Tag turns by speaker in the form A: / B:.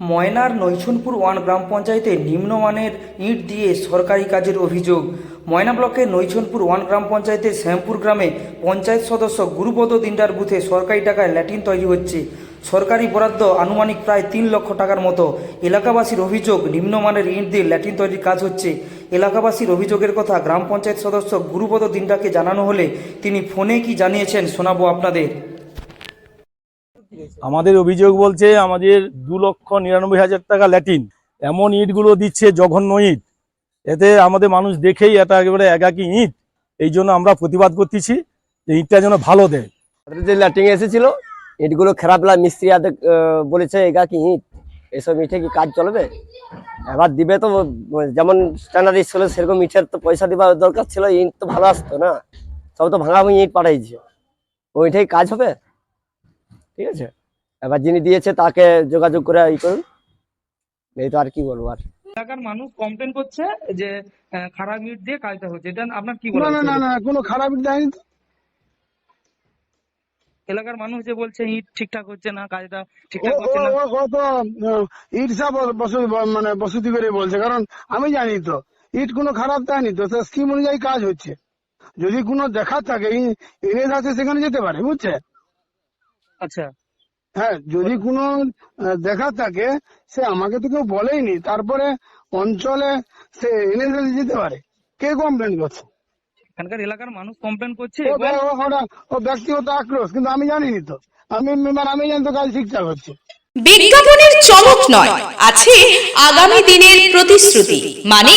A: ময়নার Naischanpur one gram পঞ্চায়েতে নিম্নমানের ইট দিয়ে সরকারি কাজের অভিযোগ। ময়না ব্লকের নৈছনপুর ওয়ান গ্রাম পঞ্চায়েতের শ্যামপুর গ্রামে পঞ্চায়েত সদস্য গুরুপদ দিনটার বুথে সরকারি টাকায় ল্যাটিন তৈরি হচ্ছে। সরকারি বরাদ্দ আনুমানিক প্রায় তিন লক্ষ টাকার মতো। এলাকাবাসীর অভিযোগ, নিম্নমানের ইট দিয়ে ল্যাটিন তৈরির কাজ হচ্ছে। এলাকাবাসীর অভিযোগের কথা গ্রাম পঞ্চায়েত সদস্য গুরুপদ দিনটাকে জানানো হলে তিনি ফোনে কি জানিয়েছেন শোনাবো আপনাদের।
B: আমাদের অভিযোগ বলছে আমাদের দু লক্ষ নিরানব্বই হাজার টাকা ল্যাটিন। এমন ইটগুলো দিচ্ছে, জঘন্য ইট। এতে আমাদের মানুষ দেখেই এটা একেবারে একাকি ইট। এই জন্য আমরা প্রতিবাদ করতেছি যে ইটটা যেন ভালো দেয়।
C: যে ল্যাটিন এসেছিল, ইটগুলো খারাপ লাগে মিস্ত্রি বলেছে এগা কি ইট। এসব ইটে কি কাজ চলবে? এবার দিবে তো, যেমন স্ট্যান্ডার্ড ছিল সেরকম ইটের তো পয়সা দেওয়ার দরকার ছিল, ইট তো ভালো আসতো না। সব তো ভাঙা ভাঙি ইট পাঠাইছে। ওইটাই কাজ হবে? ঠিক আছে? এবার যিনি দিয়েছে তাকে যোগাযোগ করে ই করুন। এই তো আর কি বলব আর।
A: এলাকার মানুষ কমপ্লেন করছে যে খারাপ ইট দিয়ে কাজটা হচ্ছে। এটা আপনার কি
D: না না না না কোনো খারাপ ইট দেয়নি তো।
A: এলাকার মানুষ যে বলছে ইট ঠিকঠাক হচ্ছে না কাজটা ঠিকঠাক হচ্ছে না।
D: ও- ও তো আহ, ইট সব বসতি মানে বসতি করে বলছে কারণ আমি জানি তো ইট কোনো খারাপ দেয়নি তো স্কিম অনুযায়ী কাজ হচ্ছে। যদি কোনো দেখার থাকে এনএস আছে সেখানে যেতে পারে বুঝছে?
A: আচ্ছা।
D: হ্যাঁ যদি কোনো দেখার থাকে সে আমাকে তো কেউ বলেইনি। তারপরে অঞ্চলে সে এনএস যেতে পারে। কে কমপ্লেন করছে?
A: এখানকার এলাকার মানুষ কমপ্লেন করছে
D: ও ব্যক্তিগত আক্রোশ কিন্তু আমি জানিনি তো। আমি আমি জানি তো কাজ ঠিকঠাক হচ্ছে
E: বিজ্ঞাপনের চমক নয় আছে আগামী দিনের প্রতিশ্রুতি। মানে